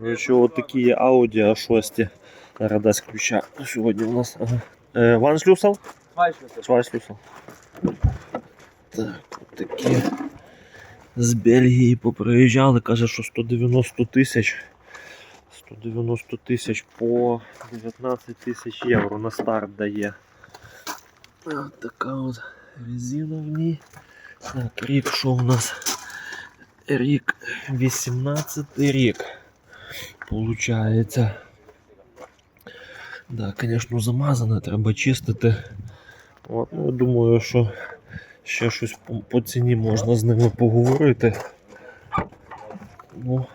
Короче, от такі Audi A6. Зараз ключа. Сьогодні у нас. Ага. Е, Ван шлюсал? Zwei шлюсал. Так, от такі. З Бельгії поприїжджали, каже, що 190 тисяч. 190 тисяч по 19 тисяч євро на старт дає. От така от резина в ній. Так, рік що у нас? Рік 18 рік. Получається. Да, звісно, замазане, треба чистити. От, ну, думаю, що ще щось по, по ціні можна з ними поговорити. Ну,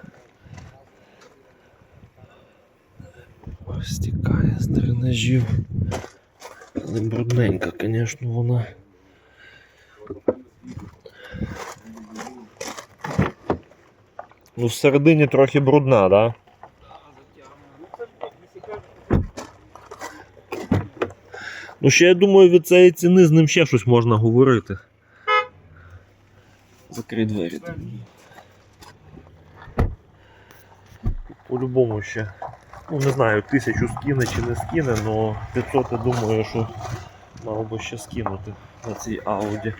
стікає з дренажів. Але брудненька, звісно, вона. Ну, всередині трохи брудна, да? Ну, ще я думаю, від цієї ціни з ним ще щось можна говорити. Закрий двері там. По-любому ще. Ну, не знаю, тисячу скине чи не скине, але 500 я думаю, що мав би ще скинути на цій Ауді.